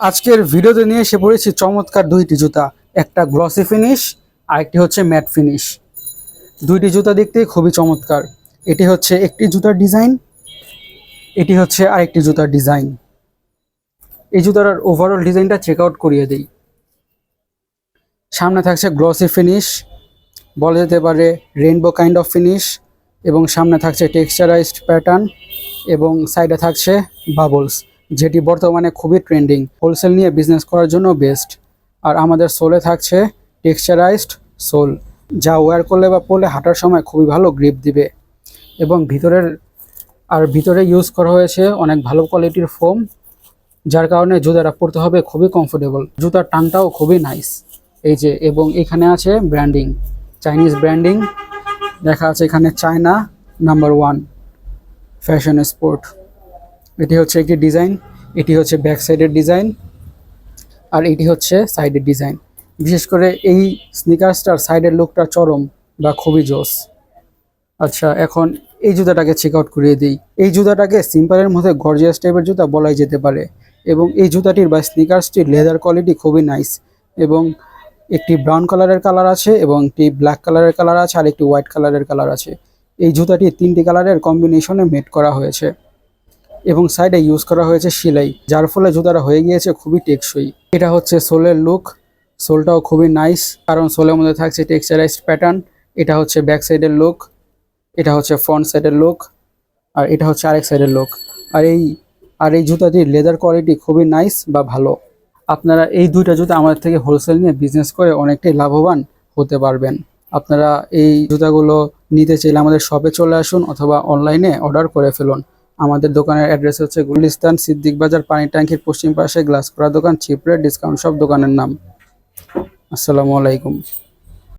আজকের ভিডিওতে নিয়ে এসে পড়েছি চমৎকার দুইটি জুতা। একটা গ্লসি ফিনিশ আর একটি হচ্ছে ম্যাট ফিনিশ দুইটি জুতা দেখতে খুবই চমৎকার। এটি হচ্ছে একটি জুতার ডিজাইন এটি হচ্ছে আরেকটি জুতার ডিজাইন এই জুতার ওভারঅল ডিজাইনটা চেক আউট করিয়ে দিই। সামনে থাকছে গ্লসি ফিনিশ বলা যেতে পারে রেইনবো কাইন্ড অফ ফিনিশ এবং সামনে থাকছে টেক্সচারাইজড প্যাটার্ন এবং সাইডে থাকছে বাবলস যেটি বর্তমানে খুবই ট্রেন্ডিং। হোলসেল নিয়ে বিজনেস করার জন্য বেস্ট আর আমাদের সোলে থাকছে টেক্সচারাইজড সোল যা ওয়্যার করলে বা পরলে হাঁটার সময় খুবই ভালো গ্রিপ দিবে। এবং ভিতরের, আর ভিতরে ইউজ করা হয়েছে অনেক ভালো কোয়ালিটির ফোম যার কারণে জুতাটা পরতে হবে খুবই কমফোর্টেবল জুতার টানটাও খুবই নাইস এই যে, এবং এখানে আছে ব্র্যান্ডিং চাইনিজ ব্র্যান্ডিং দেখা আছে এখানে China number one fashion sport এটি হচ্ছে একটি ডিজাইন, এটি হচ্ছে ব্যাক সাইডের ডিজাইন, আর এটি হচ্ছে সাইডের ডিজাইন। বিশেষ করে এই স্নিকার্সটার সাইডের লুকটা চরম বা খুবই জোস। আচ্ছা এখন এই জুতাটাকে চেক আউট করিয়ে দিই। এই জুতাটাকে সিম্পলের মধ্যে গর্জিয়াস টাইপের জুতা বলাই যেতে পারে এবং এই জুতাটির বা স্নিকার্সটির লেদার কোয়ালিটি খুবই নাইস এবং একটি ব্রাউন কালারের কালার আছে এবং একটি ব্ল্যাক কালারের কালার আছে আর একটি হোয়াইট কালারের কালার আছে। এই জুতাটি তিনটি কালারের কম্বিনেশনে মেড করা হয়েছে। এবং সাইডে ইউজ করা হয়েছে সেলাই, যার ফলে জুতাটা হয়ে গিয়েছে খুবই টেকসই। এটা হচ্ছে সোলের লুক সোলটাও খুবই নাইস কারণ সোলের মধ্যে থাকছে টেক্সচারাইজড প্যাটার্ন এটা হচ্ছে ব্যাক সাইডের লুক এটা হচ্ছে ফ্রন্ট সাইডের লুক আর এটা হচ্ছে আরেক সাইডের লুক আর এই আর এই জুতাটির লেদার কোয়ালিটি খুবই নাইস বা ভালো। আপনারা এই দুইটা জুতা আমাদের থেকে হোলসেল নিয়ে বিজনেস করে অনেকটাই লাভবান হতে পারবেন। আপনারা এই জুতাগুলো নিতে চাইলে আমাদের শপে চলে আসুন অথবা অনলাইনে অর্ডার করে ফেলুন। আমাদের দোকানের অ্যাড্রেস হচ্ছে গুলিস্তান সিদ্দিক বাজার পানি ট্যাঙ্কির পশ্চিম পাশে গ্লাস করা দোকান চিপ রেট ডিসকাউন্ট সব দোকানের নাম। আসসালামু আলাইকুম।